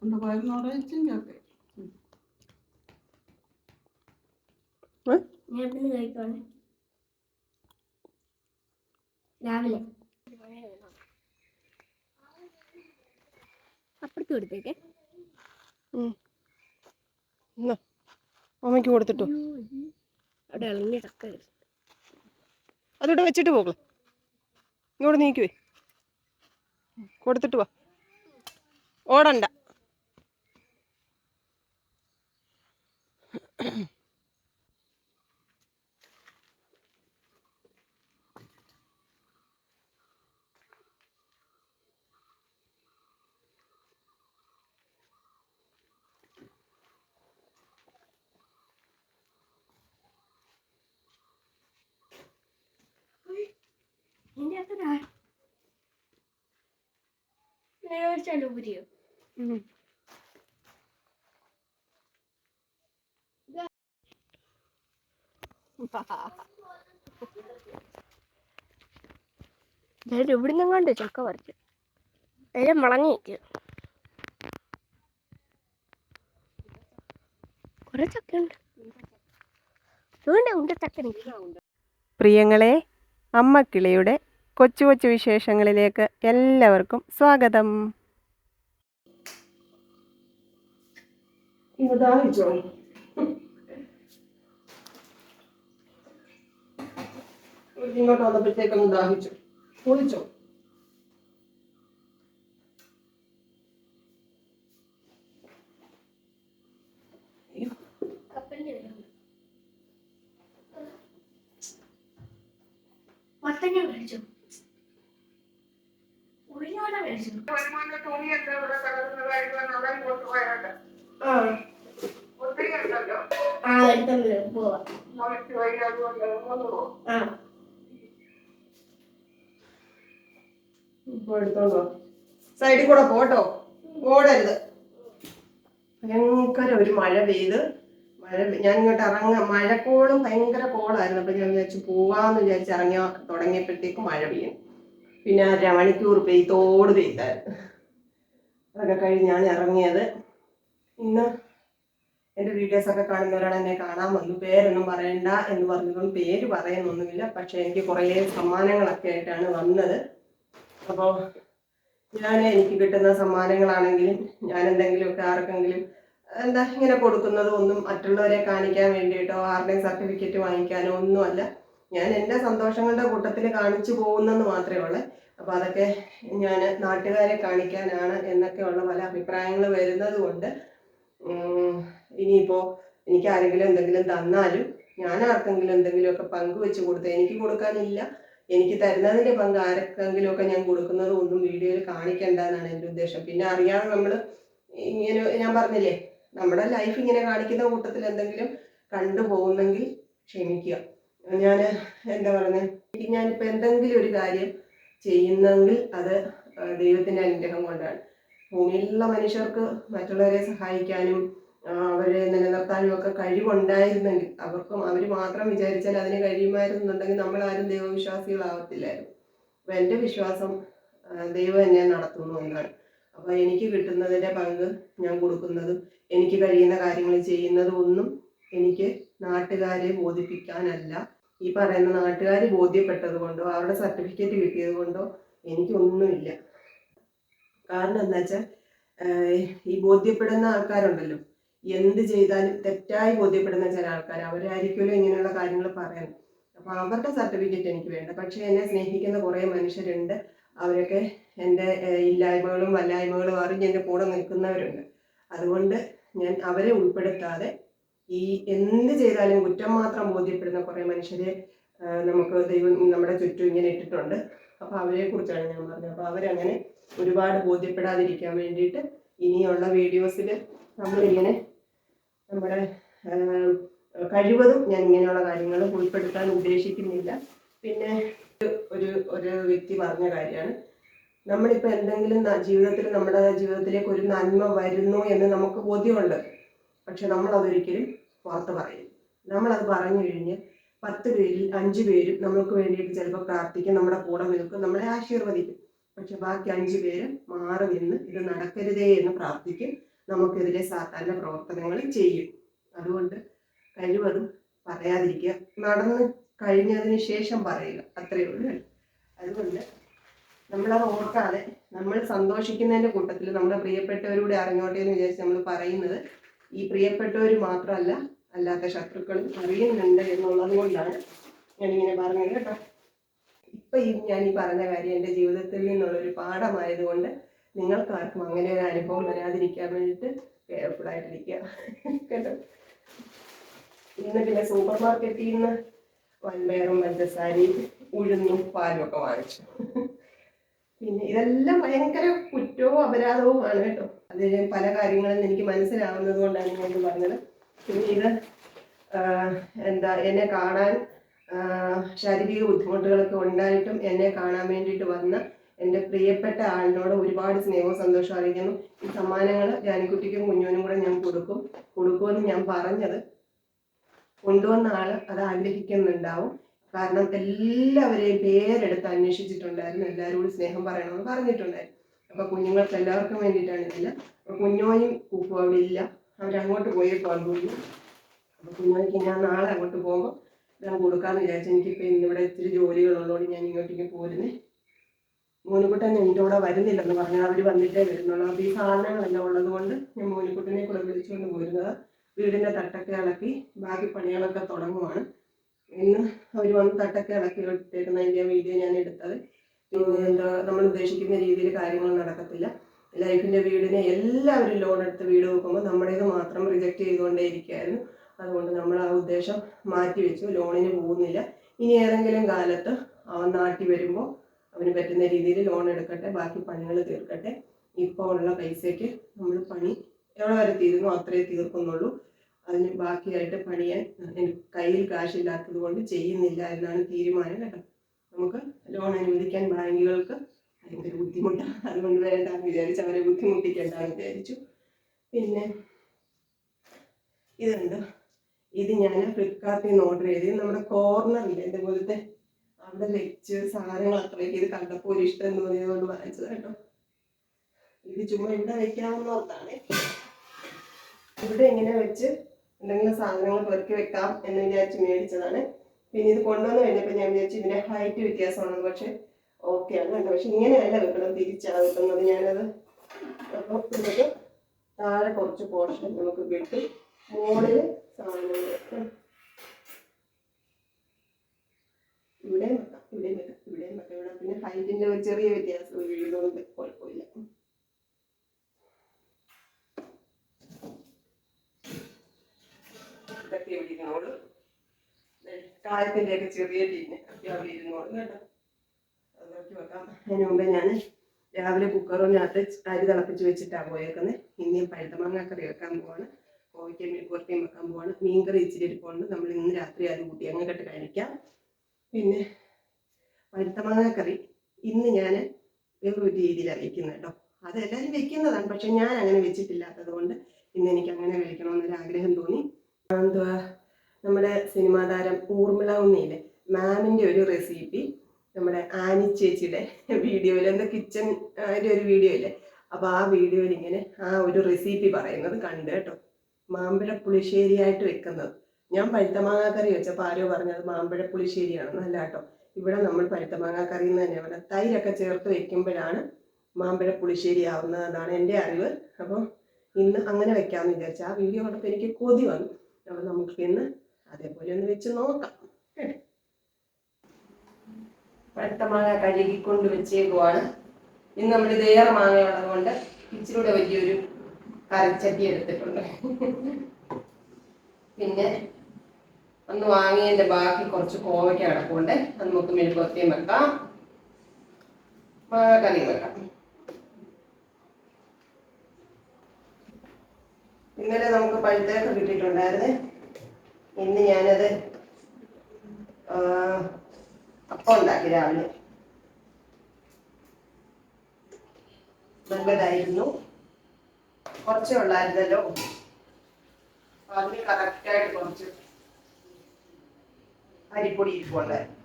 കൊണ്ടുപോയെന്നോടെ രാവിലെ അപ്പുറത്ത് കൊടുത്തേക്കെ അമ്മയ്ക്ക് കൊടുത്തിട്ടോ. അവിടെ ഇളഞ്ഞ ചക്ക അതിവിടെ വെച്ചിട്ട് പോകളെ ഇങ്ങോട്ട് നീക്കുവേ. കൊടുത്തിട്ട് വാ. ഓടണ്ട ഇതിന്റെ അകത്ത് മേടിച്ചാലോ പുരിയോ ഉം. ഞാൻ ഇവിടുന്ന് കണ്ട് ചക്ക പറിച്ചു എല്ലാം മുളങ്ങി നിൽക്കുക കുറെ ചക്ക ഉണ്ട് അതുകൊണ്ട് ഉണ്ട്. ചക്ക പ്രിയങ്ങളെ അമ്മക്കിളിയുടെ കൊച്ചു കൊച്ചു വിശേഷങ്ങളിലേക്ക് എല്ലാവർക്കും സ്വാഗതം. ഇങ്ങോട്ട് വന്നപ്പോഴത്തേക്കൊന്ന് ദാഹിച്ചു. കുളിച്ചോ. ആ. ആ എടുത്തോണ്ട് പോവാ. ആ. ഇപ്പൊ എടുത്തോണ്ട്? വാ. സൈഡിൽ കൂടെ പോട്ടോ ഓടരുത്. ഭയങ്കര ഒരു മഴ പെയ്ത് മഴ ഞാൻ ഇങ്ങോട്ട് ഇറങ്ങ മഴക്കോളും ഭയങ്കര കോളായിരുന്നു. അപ്പൊ ഞാൻ വിചാരിച്ചു പോവാന്ന് വിചാരിച്ച് ഇറങ്ങിയ തുടങ്ങിയപ്പോഴത്തേക്ക് മഴ പെയ്യും. പിന്നെ അര മണിക്കൂർ പെയ്ത്തോട് പെയ്തായിരുന്നു. അതൊക്കെ കഴിഞ്ഞ് ഞാൻ ഇറങ്ങിയത്. ഇന്ന് എന്റെ വീഡിയോസ് ഒക്കെ കാണുന്നവരാണ് എന്നെ കാണാൻ വന്നു. പേരൊന്നും പറയണ്ട എന്ന് പറഞ്ഞുകൊണ്ട് പേര് പറയുന്നൊന്നുമില്ല. പക്ഷെ എനിക്ക് കുറേ സമ്മാനങ്ങളൊക്കെ ആയിട്ടാണ് വന്നത്. അപ്പോൾ ഞാൻ എനിക്ക് കിട്ടുന്ന സമ്മാനങ്ങളാണെങ്കിലും ഞാൻ എന്തെങ്കിലുമൊക്കെ ആർക്കെങ്കിലും എന്താ ഇങ്ങനെ കൊടുക്കുന്നത് ഒന്നും മറ്റുള്ളവരെ കാണിക്കാൻ വേണ്ടിയിട്ടോ ആരുടെയും സർട്ടിഫിക്കറ്റ് വാങ്ങിക്കാനോ ഒന്നുമല്ല. ഞാൻ എന്റെ സന്തോഷങ്ങളുടെ കൂട്ടത്തിൽ കാണിച്ചു പോകുന്നെന്ന് മാത്രമേ ഉള്ളൂ. അപ്പോൾ അതൊക്കെ ഞാൻ നാട്ടുകാരെ കാണിക്കാനാണ് എന്നൊക്കെയുള്ള പല അഭിപ്രായങ്ങൾ വരുന്നത് കൊണ്ട് ഇനിയിപ്പോൾ എനിക്ക് ആരെങ്കിലും എന്തെങ്കിലും തന്നാലും ഞാൻ ആർക്കെങ്കിലും എന്തെങ്കിലുമൊക്കെ പങ്കുവെച്ച് കൊടുത്ത് എനിക്ക് കൊടുക്കാനില്ല എനിക്ക് തരുന്നതിന്റെ പങ്ക് ആർക്കെങ്കിലും ഒക്കെ ഞാൻ കൊടുക്കുന്നത് ഒന്നും വീഡിയോയിൽ കാണിക്കണ്ട എന്നാണ് എന്റെ ഉദ്ദേശം. പിന്നെ അറിയാതെ നമ്മൾ ഇങ്ങനെ ഞാൻ പറഞ്ഞില്ലേ നമ്മുടെ ലൈഫ് ഇങ്ങനെ കാണിക്കുന്ന കൂട്ടത്തിൽ എന്തെങ്കിലും കണ്ടു പോകുന്നെങ്കിൽ ക്ഷമിക്കുക. ഞാൻ എന്താ പറയുന്നത് ഞാനിപ്പോൾ എന്തെങ്കിലും ഒരു കാര്യം ചെയ്യുന്നെങ്കിൽ അത് ദൈവത്തിന്റെ അനുഗ്രഹം കൊണ്ടാണ്. ഭൂമിയിലുള്ള മനുഷ്യർക്ക് മറ്റുള്ളവരെ സഹായിക്കാനും അവരെ നിലനിർത്താനും ഒക്കെ കഴിവുണ്ടായിരുന്നെങ്കിൽ അവർക്കും അവർ മാത്രം വിചാരിച്ചാൽ അതിന് കഴിയുമായിരുന്നുണ്ടെങ്കിൽ നമ്മളാരും ദൈവവിശ്വാസികളാവത്തില്ലായിരുന്നു. അപ്പം എന്റെ വിശ്വാസം ദൈവം എന്നെ നടത്തുന്നു എന്നാണ്. അപ്പോൾ എനിക്ക് കിട്ടുന്നതിന്റെ പങ്ക് ഞാൻ കൊടുക്കുന്നതും എനിക്ക് കഴിയുന്ന കാര്യങ്ങൾ ചെയ്യുന്നതും ഒന്നും എനിക്ക് നാട്ടുകാരെ ബോധിപ്പിക്കാനല്ല. ഈ പറയുന്ന നാട്ടുകാർ ബോധ്യപ്പെട്ടത് കൊണ്ടോ അവരുടെ സർട്ടിഫിക്കറ്റ് കിട്ടിയത് കൊണ്ടോ എനിക്കൊന്നുമില്ല. കാരണം എന്താ വെച്ചാൽ ഈ ബോധ്യപ്പെടുന്ന ആൾക്കാരുണ്ടല്ലോ. എന്ത് ചെയ്താലും തെറ്റായി ബോധ്യപ്പെടുന്ന ചില ആൾക്കാർ അവരായിരിക്കുമല്ലോ ഇങ്ങനെയുള്ള കാര്യങ്ങൾ പറയുന്നത് അപ്പോൾ അവരുടെ സർട്ടിഫിക്കറ്റ് എനിക്ക് വേണ്ട. പക്ഷേ എന്നെ സ്നേഹിക്കുന്ന കുറേ മനുഷ്യരുണ്ട്. അവരൊക്കെ എന്റെ ഇല്ലായ്മകളും വല്ലായ്മകളും അറിഞ്ഞ് എന്റെ കൂടെ നിൽക്കുന്നവരുണ്ട്. അതുകൊണ്ട് ഞാൻ അവരെ ഉൾപ്പെടുത്താതെ ഈ എന്ത് ചെയ്താലും കുറ്റം മാത്രം ബോധ്യപ്പെടുന്ന കുറേ മനുഷ്യരെ നമുക്ക് ദൈവം നമ്മുടെ ചുറ്റും ഇങ്ങനെ ഇട്ടിട്ടുണ്ട്. അപ്പോൾ അവരെ കുറിച്ചാണ് ഞാൻ പറഞ്ഞത്. അപ്പോൾ അവരങ്ങനെ ഒരുപാട് ബോധ്യപ്പെടാതിരിക്കാൻ വേണ്ടിയിട്ട് ഇനിയുള്ള വീഡിയോസിൽ നമ്മളിങ്ങനെ നമ്മുടെ കഴിവതും ഞാൻ ഇങ്ങനെയുള്ള കാര്യങ്ങൾ ഉൾപ്പെടുത്താൻ ഉദ്ദേശിക്കുന്നില്ല. പിന്നെ ഒരു ഒരു വ്യക്തി പറഞ്ഞ കാര്യമാണ്. നമ്മളിപ്പോൾ എന്തെങ്കിലും ജീവിതത്തിൽ നമ്മുടെ ജീവിതത്തിലേക്ക് ഒരു നന്മ വരുന്നു എന്ന് നമുക്ക് ബോധ്യമുണ്ട്. പക്ഷെ നമ്മൾ അതൊരിക്കലും പുറത്ത് പറയും നമ്മളത് പറഞ്ഞു കഴിഞ്ഞ് പത്ത് പേരിൽ അഞ്ച് പേരും നമുക്ക് വേണ്ടിയിട്ട് ചിലപ്പോൾ പ്രാർത്ഥിക്കും നമ്മുടെ കൂടെ നിൽക്കും നമ്മളെ ആശീർവദിക്കും. പക്ഷെ ബാക്കി അഞ്ചു പേര് മാറി നിന്ന് ഇത് നടക്കരുതേ എന്ന് പ്രാർത്ഥിക്കും. നമുക്കെതിരെ സാധാരണ പ്രവർത്തനങ്ങൾ ചെയ്യും. അതുകൊണ്ട് കഴിവതും പറയാതിരിക്കുക. നടന്ന് കഴിഞ്ഞതിന് ശേഷം പറയുക. അത്രയേ ഉള്ളൂ അതുകൊണ്ട് നമ്മളത് ഓർക്കാതെ നമ്മൾ സന്തോഷിക്കുന്നതിന്റെ കൂട്ടത്തിൽ നമ്മുടെ പ്രിയപ്പെട്ടവരുടെ അറിഞ്ഞോട്ടെ എന്ന് വിചാരിച്ച് നമ്മൾ പറയുന്നത് ഈ പ്രിയപ്പെട്ടവർ മാത്രമല്ല അല്ലാത്ത ശത്രുക്കളും അറിയുന്നുണ്ട് എന്നുള്ളത് കൊണ്ടാണ് ഞാനിങ്ങനെ പറഞ്ഞത് കേട്ടോ. ഇപ്പൊ ഈ ഞാൻ ഈ പറഞ്ഞ കാര്യം എന്റെ ജീവിതത്തിൽ നിന്നുള്ളൊരു പാഠമായതുകൊണ്ട് നിങ്ങൾക്ക് ആർക്കും അങ്ങനെ ഒരു അനുഭവം വരാതിരിക്കാൻ വേണ്ടിയിട്ട് കെയർഫുൾ ആയിട്ടിരിക്കുക. ഇന്ന് പിന്നെ സൂപ്പർ മാർക്കറ്റിൽ നിന്ന് വൻപയറും പഞ്ചസാരയും ഉഴുന്നും പാലും ഒക്കെ വാങ്ങിച്ചു. പിന്നെ ഇതെല്ലാം ഭയങ്കര കുറ്റവും അപരാധവുമാണ് കേട്ടോ. അതിന് പല കാര്യങ്ങളും എനിക്ക് മനസ്സിലാവുന്നത് കൊണ്ടാണ് ഞാൻ പറഞ്ഞത്. പിന്നെ ഇത് എന്താ എന്നെ കാണാൻ ശാരീരിക ബുദ്ധിമുട്ടുകളൊക്കെ ഉണ്ടായിട്ടും എന്നെ കാണാൻ വേണ്ടിയിട്ട് വന്ന എന്റെ പ്രിയപ്പെട്ട ആളിനോട് ഒരുപാട് സ്നേഹവും സന്തോഷവും അറിയിക്കുന്നു. ഈ സമ്മാനങ്ങൾ ജാനിക്കുട്ടിക്കും കുഞ്ഞോനും കൂടെ ഞാൻ കൊടുക്കും. കൊടുക്കുമെന്ന് ഞാൻ പറഞ്ഞത്. കൊണ്ടുവന്ന ആൾ അത് ആഗ്രഹിക്കുന്നുണ്ടാവും. കാരണം എല്ലാവരെയും പേരെടുത്ത് അന്വേഷിച്ചിട്ടുണ്ടായിരുന്നു. എല്ലാവരോടും സ്നേഹം പറയണമെന്ന് പറഞ്ഞിട്ടുണ്ടായിരുന്നു. അപ്പൊ കുഞ്ഞുങ്ങൾക്ക് എല്ലാവർക്കും വേണ്ടിയിട്ടാണ് ഇതില്ല അപ്പൊ കുഞ്ഞോയും കൂപ്പും അവിടെ ഇല്ല. അവരങ്ങോട്ട് പോയി കൊണ്ടുപോയി അപ്പൊ കുഞ്ഞോയ്ക്ക് ഞാൻ നാളെ അങ്ങോട്ട് പോകുമ്പോൾ ഞാൻ കൊടുക്കാന്ന് വിചാരിച്ചു എനിക്കിപ്പോ ഇന്നിവിടെ ഇത്തിരി ജോലികളുള്ളതുകൊണ്ട് ഞാൻ ഇങ്ങോട്ടേക്ക് പോരുന്നേ. മോനുകുട്ടൻ എന്റെ കൂടെ വരുന്നില്ലെന്ന് പറഞ്ഞാൽ അവർ വന്നിട്ടേ വരുന്നുള്ളൂ. അപ്പോൾ ഈ സാധനങ്ങളെല്ലാം ഉള്ളത് കൊണ്ട് ഞാൻ മോനുകുട്ടനെ കൂടെ വിളിച്ചുകൊണ്ട് പോരുന്നത്. വീടിന്റെ തട്ടൊക്കെ ഇളക്കി ബാക്കി പണികളൊക്കെ തുടങ്ങുവാണ്. ഇന്ന് അവർ വന്ന് തട്ടൊക്കെ ഇളക്കി ഇട്ടിരുന്നതിന്റെ വീഡിയോ ഞാൻ എടുത്തത്. എന്താ നമ്മൾ ഉദ്ദേശിക്കുന്ന രീതിയിൽ കാര്യങ്ങൾ നടക്കത്തില്ല. ലൈഫിന്റെ വീടിനെ എല്ലാവരും ലോൺ എടുത്ത് വീട് വെക്കുമ്പോൾ നമ്മുടേത് മാത്രം റിജക്റ്റ് ചെയ്തുകൊണ്ടേ ഇരിക്കുകയായിരുന്നു. അതുകൊണ്ട് നമ്മൾ ആ ഉദ്ദേശം മാറ്റി വെച്ചു. ലോണിന് പോകുന്നില്ല. ഇനി ഏതെങ്കിലും കാലത്ത് അവൻ നാട്ടിൽ വരുമ്പോൾ അവന് പറ്റുന്ന രീതിയിൽ ലോൺ എടുക്കട്ടെ ബാക്കി പണികൾ തീർക്കട്ടെ. ഇപ്പോൾ ഉള്ള പൈസയ്ക്ക് നമ്മൾ പണി എവിടെ വരെ തീരുന്നു അത്രേ തീർക്കുന്നുള്ളൂ. അതിന് ബാക്കിയായിട്ട് പണിയാൻ കയ്യിൽ കാശില്ലാത്തത് കൊണ്ട് ചെയ്യുന്നില്ല എന്നാണ് തീരുമാനം കേട്ടോ. നമുക്ക് ലോൺ അനുവദിക്കാൻ ബാങ്കുകൾക്ക് ഭയങ്കര ബുദ്ധിമുട്ടാണ്. അതുകൊണ്ട് വേണ്ടാന്ന് വിചാരിച്ച് അവരെ ബുദ്ധിമുട്ടിക്കേണ്ടെന്ന് വിചാരിച്ചു. പിന്നെ ഇതുണ്ട്. ഇത് ഞാൻ ഫ്ലിപ്കാർട്ടിൽ നിന്ന് ഓർഡർ ചെയ്ത് നമ്മുടെ കോർണറില്ലേ ഇതുപോലത്തെ അവിടെ വെച്ച് സാധനങ്ങൾ അത്രയ്ക്ക് ഇത് കണ്ടപ്പോൾ ഒരു ഇഷ്ടം തോന്നിയതുകൊണ്ട് വാങ്ങിച്ചത് കേട്ടോ. ഇത് ചുമ്മാ ഇവിടെ വെക്കാവുന്നതാണ് ഇവിടെ ഇങ്ങനെ വെച്ച് എന്തെങ്കിലും സാധനങ്ങൾ പെറുക്കി വെക്കാം എന്ന് വിചാരിച്ച് മേടിച്ചതാണ്. പിന്നെ ഇത് കൊണ്ടുവന്ന് കഴിഞ്ഞപ്പോൾ ഞാൻ വിചാരിച്ചു ഇതിന്റെ ഹൈറ്റ് വ്യത്യാസമാണ് പക്ഷെ ഓക്കെ ആണ് കേട്ടോ. പക്ഷെ ഇങ്ങനെയല്ല വെക്കണം തിരിച്ചാണ് വെക്കുന്നത് ഞാനത് അപ്പോൾ നമുക്ക് താഴെ കുറച്ച് പോർഷൻ നമുക്ക് കിട്ടും. മുകളിൽ സാധനങ്ങൾ ഇവിടെയും വെക്കാം ഇവിടെയും വെക്കാം ഇവിടെയും വെക്കാം ഇവിടെ പിന്നെ ഹൈറ്റിന്റെ ഒരു ചെറിയ വ്യത്യാസം വീഴുന്നതുകൊണ്ട് കുഴപ്പമില്ല ഇതൊക്കെ ഇവിടെ ചെറിയ ടീന് ഒക്കെ ഇരുന്നോളൂ അത് നോക്കി വെക്കാം അതിന് മുമ്പേ ഞാൻ രാവിലെ കുക്കറിനകത്ത് അരി തിളപ്പിച്ച് വെച്ചിട്ടാണ് പോയേക്കുന്നത് ഇനിയും പഴുത്ത വെക്കാൻ പോവാണ്. കോവയ്ക്ക മെഴുക്കുവരട്ടിയും വെക്കാൻ പോവാണ്. മീൻകറി ഇച്ചിരി ഇരിപ്പുണ്ട് നമ്മൾ ഇന്ന് രാത്രി അത് കൂട്ടി. അങ്ങോട്ട് കഴിക്കാം. പിന്നെ പഴുത്ത കറി. ഇന്ന് ഞാൻ വേറൊരു രീതിയിലാണ് വയ്ക്കുന്നത് കേട്ടോ. അതെല്ലാവരും വെക്കുന്നതാണ്. പക്ഷെ ഞാൻ അങ്ങനെ വെച്ചിട്ടില്ലാത്തത് കൊണ്ട് ഇന്ന് എനിക്ക് അങ്ങനെ കഴിക്കണമെന്നൊരു ആഗ്രഹം തോന്നി. എന്തുവാ? നമ്മുടെ സിനിമാ താരം ഊർമിള ഉണ്ണിയിലെ മാമിന്റെ ഒരു റെസിപ്പി നമ്മുടെ ആനി ചേച്ചിയുടെ വീഡിയോയിൽ എന്താ കിച്ചൺ അതിന്റെ ഒരു വീഡിയോ ഇല്ലേ അപ്പോൾ ആ വീഡിയോയിൽ ഇങ്ങനെ ആ ഒരു റെസിപ്പി പറയുന്നത് കണ്ട് കേട്ടോ. മാമ്പഴ പുളിശ്ശേരിയായിട്ട് വെക്കുന്നത്. ഞാൻ പഴുത്ത മാങ്ങാ കറി വെച്ചപ്പോൾ ആരോ പറഞ്ഞത് മാമ്പഴ പുളിശ്ശേരിയാണ് നല്ല കേട്ടോ. ഇവിടെ നമ്മൾ പഴുത്ത മാങ്ങാ കറി എന്ന് തന്നെ ഇവിടെ തൈരൊക്കെ ചേർത്ത് വെക്കുമ്പോഴാണ് മാമ്പഴ പുളിശ്ശേരി ആവുന്നത് എന്നാണ് എന്റെ അറിവ്. അപ്പം ഇന്ന് അങ്ങനെ വെക്കാമെന്ന് വിചാരിച്ചു. ആ വീഡിയോ കണ്ടപ്പോൾ എനിക്ക് കൊതി വന്നു. അപ്പോൾ നമുക്ക് ഇന്ന് അതേപോലെ ഒന്ന് വെച്ച് നോക്കാം. പഴുത്ത മാങ്ങ കഴുകിക്കൊണ്ട് വെച്ചേക്കുവാണ്. ഇന്ന് നമ്മൾ ഇത് ഏറെ മാങ്ങ ഉള്ളത് കൊണ്ട് ഇച്ചിരി കൂടെ വലിയൊരു കറിച്ചട്ടി എടുത്തിട്ടുണ്ട്. പിന്നെ അന്ന് വാങ്ങിയതിന്റെ ബാക്കി കുറച്ച് കോവയ്ക്ക കിടപ്പുണ്ട്. അത് നമുക്ക് മെഴുകുവരട്ടിയും വെക്കാം. കറിയും വെക്കാം. ഇന്നലെ നമുക്ക് പഴുത്തേക്ക് കിട്ടിയിട്ടുണ്ടായിരുന്നു. ഇന്ന് ഞാനത് അപ്പം ഉണ്ടാക്കി രാവിലെ. നല്ലതായിരുന്നു. കുറച്ചേ ഉള്ളായിരുന്നല്ലോ. അപ്പൊ അതിന് കറക്റ്റായിട്ട് കുറച്ച് അരിപ്പൊടി ഇരിപ്പുണ്ടായിരുന്നു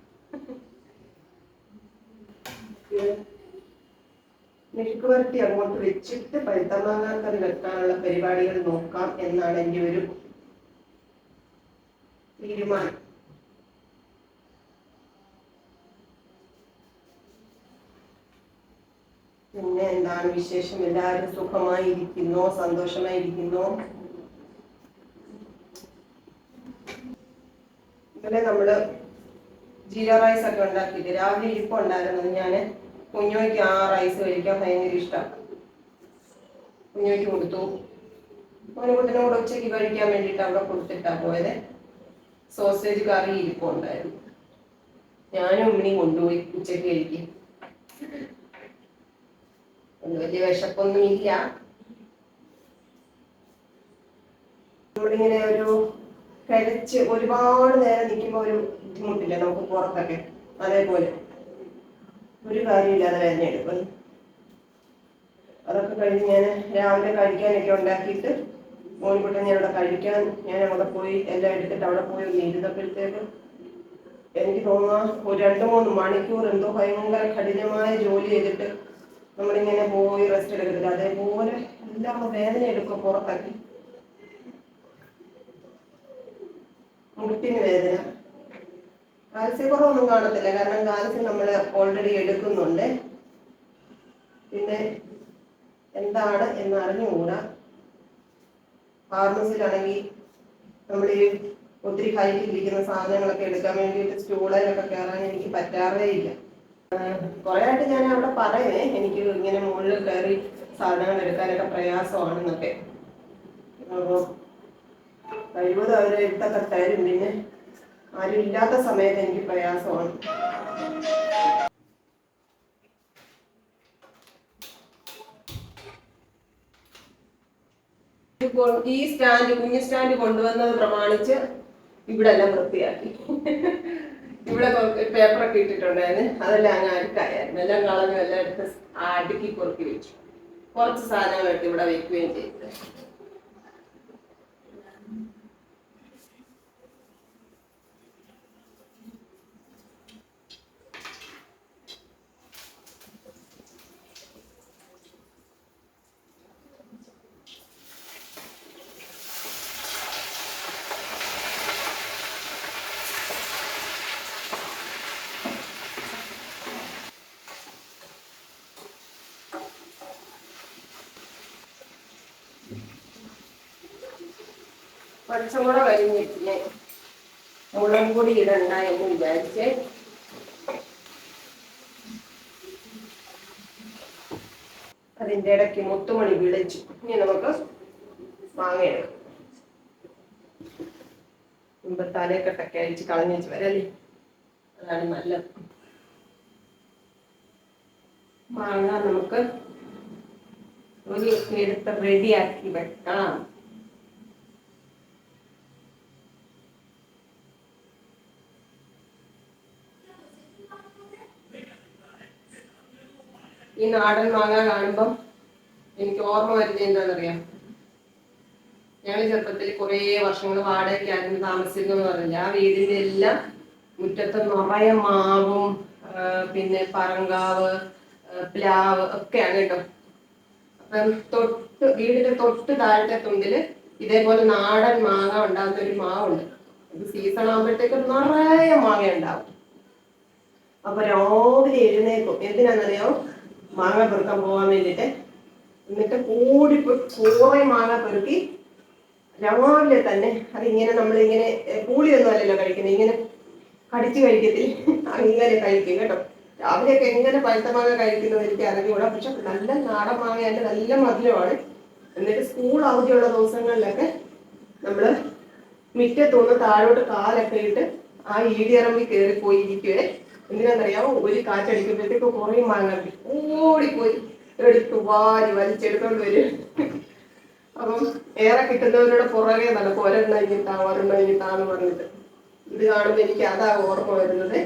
മെഴുക്ക് വരട്ടി അങ്ങോട്ട് വെച്ചിട്ട് പഴുത്തമാങ്ങ കറി വെക്കാനുള്ള പരിപാടികൾ നോക്കാം എന്നാണ് എന്റെ ഒരു തീരുമാനം പിന്നെ എന്താണ് വിശേഷം? എല്ലാവരും സുഖമായിരിക്കുന്നോ? സന്തോഷമായിരിക്കുന്നോ? ഇന്നലെ നമ്മൾ ജീര റൈസ് ഒക്കെ ഉണ്ടാക്കിയിട്ട് രാവിലെ ഇരിപ്പുണ്ടായിരുന്നത് ഞാൻ കുഞ്ഞോയ്ക്ക് ആ റൈസ് കഴിക്കാൻ ഭയങ്കര ഇഷ്ടമാണ് കുഞ്ഞോയ്ക്ക് കൊടുത്തു. മോനുകുട്ടിനും കൂടെ ഉച്ചയ്ക്ക് കഴിക്കാൻ വേണ്ടിയിട്ട് അവിടെ കൊടുത്തിട്ടാ പോയത്. സോസേജ് കറി ഇരിപ്പുണ്ടായിരുന്നു. ഞാനും ഉമ്മിനിയും കൊണ്ടുപോയി ഉച്ചയ്ക്ക് കഴിക്കും അതിന് വലിയ വിശപ്പൊന്നും ഇല്ല. നമ്മളിങ്ങനെ ഒരു കഴിച്ച് ഒരുപാട് നേരം നിൽക്കുമ്പോൾ ഒരു ബുദ്ധിമുട്ടില്ല നമുക്ക് പുറത്തൊക്കെ. അതേപോലെ. ഒരു കാര്യമില്ലാതെ എടുക്കും അതൊക്കെ കഴിഞ്ഞ് ഞാൻ രാവിലെ കഴിക്കാനൊക്കെ ഉണ്ടാക്കിയിട്ട് മോനിക്കുട്ടൻ ഞാൻ അവിടെ കഴിക്കാൻ ഞാൻ അവിടെ പോയി എല്ലാം എടുത്തിട്ട് അവിടെ പോയി ഒന്ന് ഇരുന്നപ്പോഴത്തേക്ക് എനിക്ക് തോന്നുക ഒരു രണ്ട് മൂന്ന് മണിക്കൂർ എന്തോ ഭയങ്കര കഠിനമായ ജോലി ചെയ്തിട്ട് നമ്മളിങ്ങനെ പോയി റെസ്റ്റ് എടുക്കത്തില്ല അതേപോലെ എല്ലാം വേദന എടുക്കും പുറത്താക്കി. മുട്ടിന് വേദന. കാൽസ്യക്കുറവൊന്നും കാണത്തില്ല. കാരണം കാൽസ്യം നമ്മൾ ഓൾറെഡി എടുക്കുന്നുണ്ട്. പിന്നെ എന്താണ് എന്ന് അറിഞ്ഞുകൂടാ. ഫാർമസിയിലാണെങ്കിൽ നമ്മൾ ഈ ഒത്തിരി ഹൈറ്റിൽ ഇരിക്കുന്ന സാധനങ്ങളൊക്കെ എടുക്കാൻ വേണ്ടിയിട്ട് സ്റ്റൂളിലൊക്കെ കയറാൻ എനിക്ക് പറ്റാറേ ഇല്ല. കുറെ ആയിട്ട് ഞാൻ അവിടെ പറയുന്നേ എനിക്ക് ഇങ്ങനെ മുകളിൽ കയറി സാധനങ്ങൾ എടുക്കാനൊക്കെ പ്രയാസമാണെന്നൊക്കെ. കഴിവതും അവരെ എടുത്തൊക്കെ തരും. പിന്നെ ആരും ഇല്ലാത്ത സമയത്ത് എനിക്ക് പ്രയാസമാണ്. ഈ സ്റ്റാൻഡ് കുഞ്ഞു സ്റ്റാൻഡ് കൊണ്ടുവന്നത് പ്രമാണിച്ച് ഇവിടെ എല്ലാം വൃത്തിയാക്കി. ഇവിടെ പേപ്പറൊക്കെ ഇട്ടിട്ടുണ്ടായിരുന്നു. അതെല്ലാം അങ്ങ് അഴുക്കായിരുന്നു. എല്ലാം കളഞ്ഞു എല്ലാം എടുത്ത് അടുക്കി പൊറുക്കി വെച്ചു. കുറച്ച് എടുത്ത് ഇവിടെ വെക്കുകയും ചെയ്തു. പച്ചമുളക് കഴിഞ്ഞിട്ട് മുളം കൂടി ഇടണ്ട എന്ന് വിചാരിച്ച്. അതിന്റെ ഇടയ്ക്ക് മുത്തുമണി വിളിച്ചു. ഇനി നമുക്ക് മാങ്ങ എടുക്കാം മുമ്പ് തലയൊക്കെ അഴിച്ച് കളഞ്ഞു വരല്ലേ അതാണ് നല്ലത്. മാങ്ങ നമുക്ക് ഒരു എടുത്ത് റെഡിയാക്കി വെക്കാം ഈ നാടൻ മാങ്ങ കാണുമ്പം എനിക്ക് ഓർമ്മ വരുന്നത് എന്താണെന്നറിയാം? ഞങ്ങൾ ചെറുപ്പത്തിൽ കുറേ വർഷങ്ങൾ താമസിക്കുന്നു എന്ന് പറഞ്ഞില്ല? ആ വീടിന്റെ എല്ലാം മുറ്റത്ത് നിറയെ മാവും പിന്നെ പറങ്കാവ് പ്ലാവ് ഒക്കെയാണ് കേട്ടോ. അപ്പം തൊട്ട് വീടിന്റെ തൊട്ട് താഴത്തെ തുണ്ടിൽ ഇതേപോലെ നാടൻ മാങ്ങ ഉണ്ടാകുന്ന ഒരു മാവുണ്ട്. ഇത് സീസൺ ആകുമ്പോഴത്തേക്ക് നിറയെ മാങ്ങ ഉണ്ടാവും. അപ്പൊ രാവിലെ എഴുന്നേക്കും എന്തിനാണെന്നറിയാമോ മാങ്ങ പെറുക്കാൻ പോകാൻ വേണ്ടിട്ട് എന്നിട്ട് കൂടി കൂറെ മാങ്ങ പെറുക്കി രാവിലെ തന്നെ അതിങ്ങനെ നമ്മളിങ്ങനെ പൂളിയൊന്നും അല്ലല്ലോ കഴിക്കുന്നത്. ഇങ്ങനെ കടിച്ചു കഴിക്കത്തില്ല? അങ്ങനെ കഴിക്കും കേട്ടോ. രാവിലെയൊക്കെ എങ്ങനെ പഴുത്ത മാങ്ങ കഴിക്കുന്നത് എനിക്ക് അറിഞ്ഞുകൂടാ. പക്ഷെ നല്ല നാടൻ മാങ്ങയല്ല നല്ല മധുരമാണ്. എന്നിട്ട് സ്കൂൾ അവധിയുള്ള ദിവസങ്ങളിലൊക്കെ നമ്മൾ മിറ്റത്തുനിന്ന് താഴോട്ട് കാലൊക്കെ ഇട്ട് ആ ഈടിയറമ്പിൽ കയറി പോയി ഇരിക്കുവേ എന്തിനാണെന്നറിയാമോ ഒരു കാറ്റടിക്കുമ്പോഴത്തേക്ക് കുറേ മാങ്ങ. ഓടിപ്പോയി എടുത്ത് വാരി വലിച്ചെടുത്തോണ്ട് വരും. അപ്പം ഏറെ കിട്ടുന്നവരുടെ പുറകെ നല്ല ഒരെണ്ണം ഇനി താ ഒരെണ്ണം താന്ന് പറഞ്ഞിട്ട്. ഇത് കാണുമ്പോൾ എനിക്ക് അതാ ഓർമ്മ വരുന്നത്.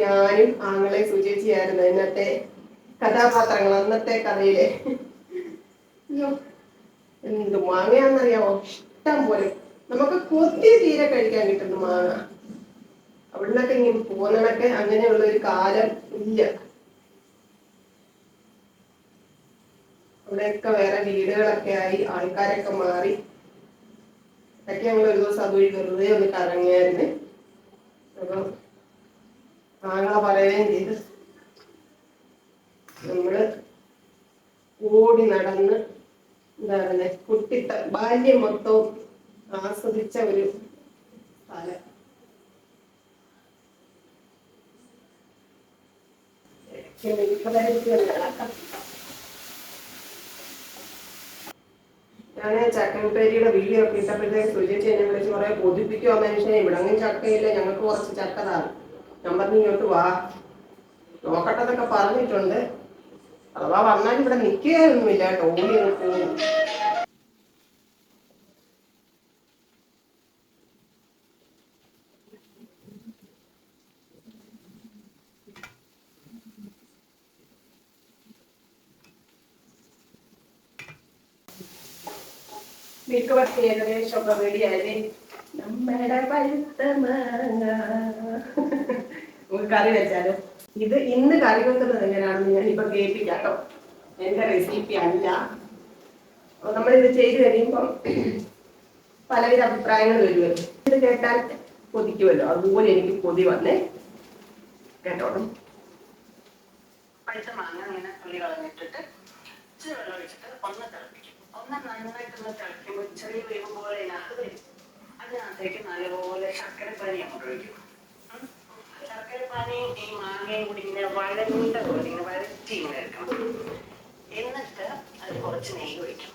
ഞാനും ആങ്ങളെ സുചേച്ചിയായിരുന്നു ഇന്നത്തെ കഥാപാത്രങ്ങൾ അന്നത്തെ കഥയിലെ. എന്ത് മാങ്ങയാണെന്നറിയാമോ ഇഷ്ടം പോലെ. നമുക്ക് കൊത്തി തീരെ കഴിക്കാൻ കിട്ടുന്നു മാങ്ങ. അവിടുന്നൊക്കെ ഇങ്ങനെ പോകുന്നതൊക്കെ അങ്ങനെയുള്ള ഒരു കാലം ഇല്ല. അവിടെയൊക്കെ വേറെ വീടുകളൊക്കെ ആയി ആൾക്കാരൊക്കെ മാറി. അതൊക്കെ ഞങ്ങൾ ഒരു ദിവസം അതുവഴി വെറുതെ ഒന്ന് കറങ്ങിയായിരുന്നു. അപ്പം ആങ്ങളെ പറയുകയും ചെയ്ത്. നമ്മൾ ഓടി നടന്ന് എന്താ പറയുന്നത് കുട്ടിത്ത ബാല്യം മൊത്തവും ആസ്വദിച്ച ഒരു സ്ഥലം. ഞാൻ ചക്കൻപേരിയുടെ വീഡിയോ ഒക്കെ ഇട്ടപ്പോഴത്തേക്ക് സുചേച്ചി എന്നെ വിളിച്ച് കുറെ കൊതിപ്പിക്കുമോ മനുഷ്യനെ. ഇവിടെ അങ്ങനെ ചക്കയില്ല ഞങ്ങൾക്ക് കുറച്ച് ചക്കതാണ്. ഞാൻ പറഞ്ഞു ഇങ്ങോട്ട് വാ. നോക്കട്ടെന്നൊക്കെ പറഞ്ഞിട്ടുണ്ട്. അഥവാ വന്നാൽ ഇവിടെ നിൽക്കുകയൊന്നുമില്ല ടോണി പോകും മിക്കവർക്ക് ഏകദേശം ഒക്കെ റെഡിയായി നമ്മുടെ പഴുത്ത മാങ്ങ. കറി വെച്ചാലോ? ഇത് ഇന്ന് കറി വെക്കുന്നത് എങ്ങനെയാണെന്ന് ഞാൻ ഇപ്പൊ കേൾപ്പിക്കാം കേട്ടോ എന്റെ റെസിപ്പി അല്ല. നമ്മൾ ഇത് ചെയ്തു കഴിയുമ്പം പലവിധ അഭിപ്രായങ്ങൾ വരുമല്ലോ. ഇത് കേട്ടാൽ കൊതിക്കുമല്ലോ. അതുപോലെ എനിക്ക് കൊതി വന്നേ. കേട്ടോളും പഴുത്ത മാങ്ങ ഇങ്ങനെ തുള്ളി കളഞ്ഞിട്ടിട്ട് ഇച്ചിരി വെള്ളം ഒഴിച്ചിട്ട് ഒന്ന് തിളപ്പിക്കും. ഒന്ന് നന്നായിട്ടൊന്ന് തിളയ്ക്കുമ്പോൾ ചെറിയ വേവ് പോലെ ഇതിനകത്ത് വരും. അതിനകത്തേക്ക് നല്ലപോലെ ശർക്കരപ്പാനി അങ്ങോട്ട് ഒഴിക്കും. ഉം. ശർക്കരപ്പാനിയും ഈ മാങ്ങയും കൂടി ഇങ്ങനെ വഴണ്ട പോലെ ഇങ്ങനെ വഴറ്റി ഇങ്ങനെ എടുക്കണം. എന്നിട്ട് അത് കുറച്ച് നെയ്യ് ഒഴിക്കും.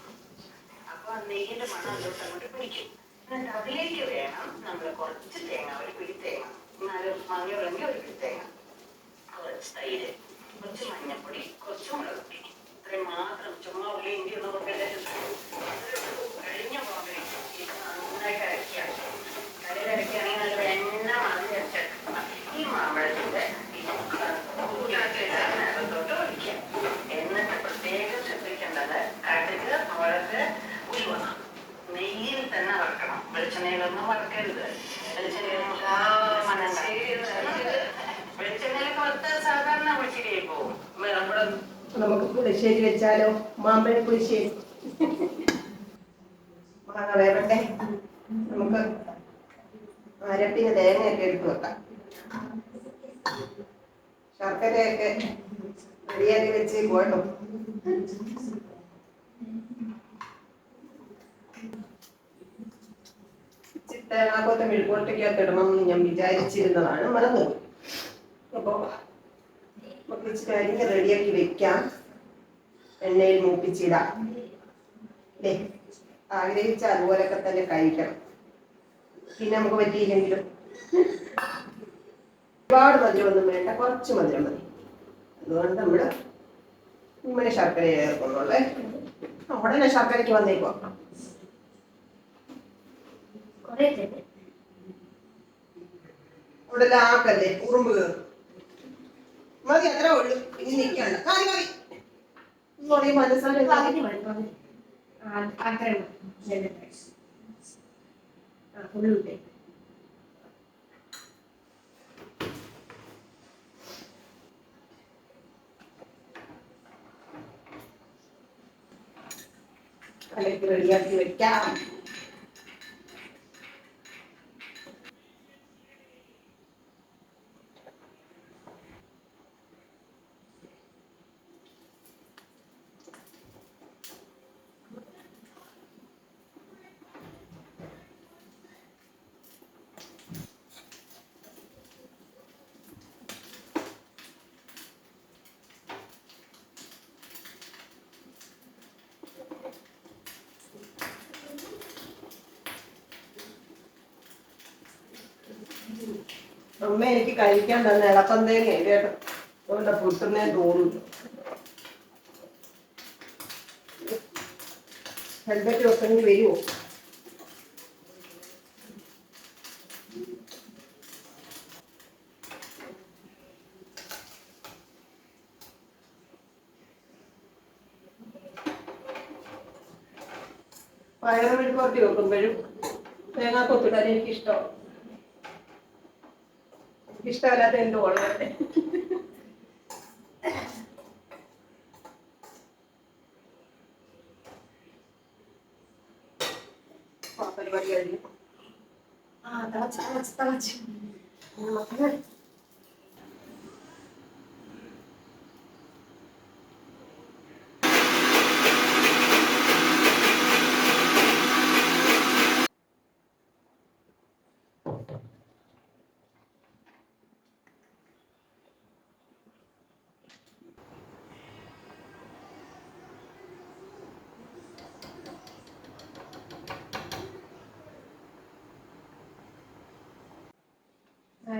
അപ്പൊ ആ നെയ്യിന്റെ മണം അതിലോട്ട് അങ്ങോട്ട് പിടിക്കും. എന്നിട്ട് അതിലേക്ക് വേണം നമ്മൾ കുറച്ച് തേങ്ങ ഒരു പിടി തേങ്ങ. മാങ്ങ മാങ്ങയുള്ളെങ്കിൽ ഒരു പിടി കുറച്ച് തൈര് കുറച്ച് മഞ്ഞപ്പൊടി കുറച്ച് മുളക് പൊടി. മാത്രം ചുമ്മാ ഉള്ളി ഒന്നും കൊടുക്കല്ലേ? കഴിഞ്ഞ പോലെ നന്നായിട്ട് അരയ്ക്കുക കടയിൽ അരയ്ക്കുകയാണെങ്കിൽ നല്ല എണ്ണ മാറി അരച്ചെടുക്കണം ഈ മാമ്പഴത്തിന്റെ ഈ നേരത്തോട്ട് ഒഴിക്കുക എന്നിട്ട് പ്രത്യേകം ശ്രദ്ധിക്കേണ്ടത് കടുക് മുളക് ഉലുവ. നെയ്യിൽ തന്നെ വറക്കണം. വെളിച്ചെണ്ണയിലൊന്നും വറക്കരുത്. വെളിച്ചെണ്ണയിൽ ആ മണം വെളിച്ചെണ്ണയിലൊക്കെ വറുത്താൽ സാധാരണ വെളിച്ചെണ്ണയായി പോകും നമ്മുടെ നമുക്ക് പുളിശ്ശേരി വെച്ചാലോ? മാമ്പഴ പുളിശ്ശേരി. മാങ്ങ വേവട്ടെ നമുക്ക് അരപ്പിന് തേങ്ങയൊക്കെ എടുത്തു വെക്കാം. ശർക്കരയൊക്കെ റെഡിയാക്കി വെച്ച് പോട്ടോ തേങ്ങാക്കൊത്ത മെഴുക്കോട്ടയ്ക്കകത്ത് ഇടണം എന്ന് ഞാൻ വിചാരിച്ചിരുന്നതാണ് മറന്നു അപ്പോൾ നമുക്ക് ഇച്ചിരി റെഡിയാക്കി വെക്കാം. എണ്ണയിൽ മൂപ്പിച്ചിടാം. അല്ലേ ആഗ്രഹിച്ച അതുപോലൊക്കെ തന്നെ കഴിക്കണം. പിന്നെ നമുക്ക് പറ്റിയില്ലെങ്കിലും. ഒരുപാട് മധുരമൊന്നും വേണ്ട കുറച്ച് മധുരം മതി. അതുകൊണ്ട് നമ്മൾ ഇങ്ങനെ ശർക്കര ചേർക്കുന്നുള്ളേ. ഉടനെ ശർക്കരയ്ക്ക് വന്നേക്കോ. ഉടലാക്കല്ലേ ഉറുമ്പ് കയറും. മതി അത്ര ഉള്ളു. ഇനി നിൽക്കണ്ട. മതി മതി. ഇന്നോടെ മനസ്സാലെ പകുതി മതി പകുതി അമ്മ എനിക്ക് കഴിക്കാൻ തന്നെ ഇളപ്പം തേങ്ങ കേട്ടോ അതുകൊണ്ട് പൊട്ടുന്നേ തോന്നുന്നു. ഹെൽമെറ്റ് വെക്കേണ്ടി വരുമോ പയറ് കുറച്ച് വെക്കുമ്പോഴും തേങ്ങാക്കൊത്തിടാൻ എനിക്കിഷ്ടം. ഇഷ്ടമല്ലാത്ത എന്റെ ഓളവരുടെ പരിപാടി കഴിഞ്ഞു ആ തളച്ച് തളച്ച് തളച്ച്.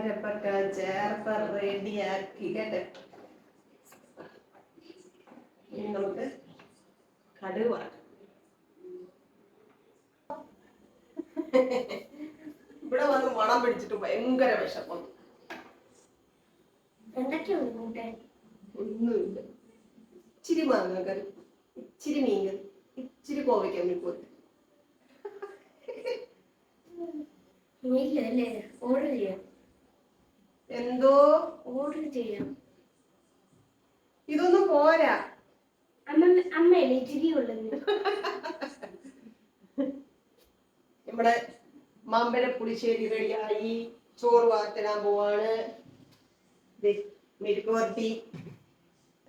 അരപ്പക്ക ചേർത്ത് റെഡിയാക്കി കേട്ടെ ഇനി നമുക്ക് കടുക് വറക്കാം. ഇവിടെ വന്ന് മണം പിടിച്ചിട്ട് ഭയങ്കര വിഷപ്പം എന്തൊക്കെയുണ്ട് ഒന്നുമില്ല. ഇച്ചിരി മാങ്ങ കറി ഇച്ചിരി മീൻ കറി ഇച്ചിരി കോവയ്ക്കാൻ പോയി ഇല്ല അല്ലേ ഓർഡർ ചെയ്യാം എന്തോ? ഓർഡർ ചെയ്യാം ഇതൊന്നും പോരാ. അമ്മ അമ്മയല്ലേ ഇച്ചിരി ഉള്ളത് നമ്മുടെ മാമ്പഴ പുളിശ്ശേരി റെഡിയായി. ചോറ് വാർത്തരാൻ പോവാണ്. ദേ, മെഴുക്ക് വരട്ടി.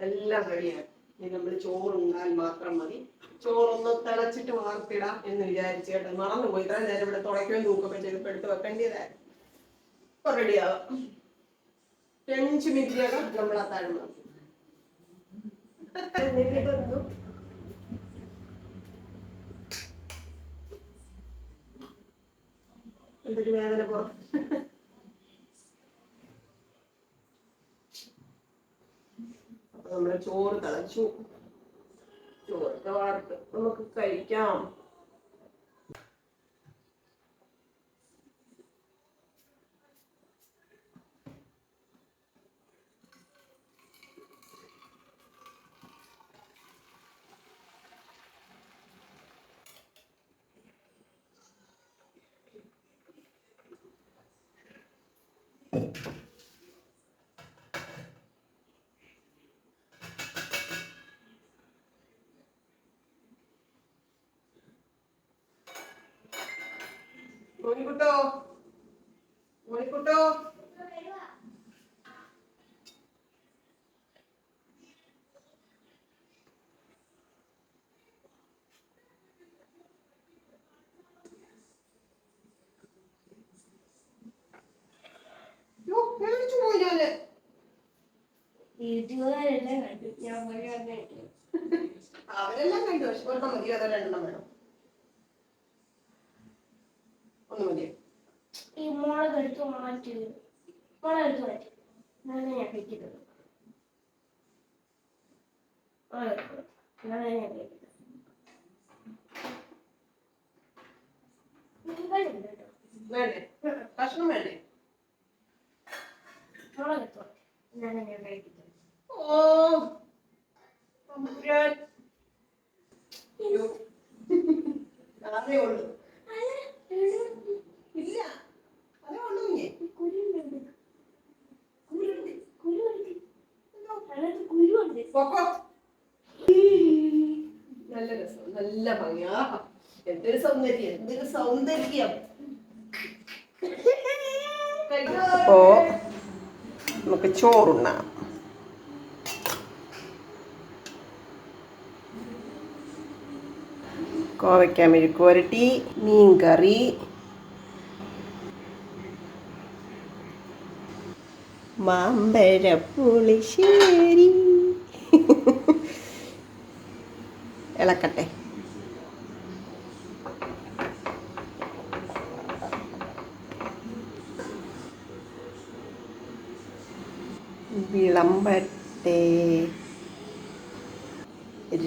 എല്ലാം റെഡിയാണ്. ഇനി നമ്മൾ ചോറുണ്ടാൽ മാത്രം മതി. ചോറൊന്ന് തിളച്ചിട്ട് വാർത്തിടാം എന്ന് വിചാരിച്ചു കേട്ടോ. മറന്നുപോയി. ഇത്ര നേരം ഇവിടെ തുടയ്ക്കുകയും തൂക്കൊക്കെ ചെയ്ത് എടുത്ത് വെക്കേണ്ടതായിരുന്നു. റെഡിയാവാം അഞ്ച് മിനിറ്റിനകം നമ്മൾ ആ നോക്കും എന്തൊരു വേദന പോ നമ്മൾ ചോറ് തിളച്ചു. ചോറൊക്കെ വാർത്ത്. നമുക്ക് കഴിക്കാം. വീട്ടുകാരെല്ലാം കണ്ടു. ഞാൻ പോയി വന്നിട്ട് അവരെല്ലാം കണ്ടു. പക്ഷെ ഒരെണ്ണം മതിയോ അതോ രണ്ടെണ്ണം വേണം. ഒന്ന് മതി. ഈ മുളക് എടുത്ത് മാറ്റി. മുളക് എടുത്ത് മാറ്റി. നല്ല ഞാൻ കഴിക്കുന്നത് ഞാൻ കഴിക്കുന്നത് വേണ്ടേ? കഷ്ണം വേണ്ടേ? മുളക് എടുത്ത് മാറ്റി. നല്ല ഞാൻ കഴിക്കുന്നത് ഓ. ഇല്ല. ഉള്ളൂ നല്ല രസം. നല്ല ഭംഗിയാ. എന്തൊരു സൗന്ദര്യം. എന്തൊരു സൗന്ദര്യം. നമുക്ക് ചോറുണ്ണാം. കോവയ്ക്ക മെഴുക്കുവരട്ടി മീൻകറി. മീൻ കറി മാമ്പഴ പുളിശ്ശേരി ഇളക്കട്ടെ. വിളമ്പട്ടെ.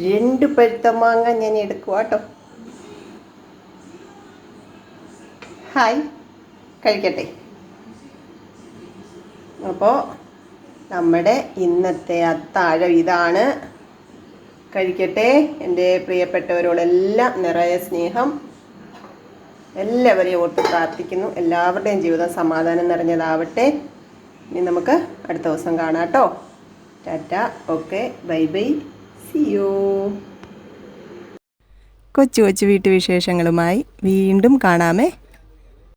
രണ്ട് പഴുത്ത മാങ്ങ ഞാൻ എടുക്കുക കേട്ടോ ഹായ്. കഴിക്കട്ടെ. അപ്പോൾ നമ്മുടെ ഇന്നത്തെ അത്താഴം ഇതാണ്. കഴിക്കട്ടെ. എന്റെ പ്രിയപ്പെട്ടവരോടെല്ലാം നിറയെ സ്നേഹം. എല്ലാവരെയും ഒട്ട് പ്രാർത്ഥിക്കുന്നു. എല്ലാവരുടെയും ജീവിതം സമാധാനം നിറഞ്ഞതാവട്ടെ. ഇനി നമുക്ക് അടുത്ത ദിവസം കാണാം കേട്ടോ. Tata. Okay. Bye bye. See you കൊച്ചു കൊച്ചു വീട്ടുവിശേഷങ്ങളുമായി വീണ്ടും കാണാമേ.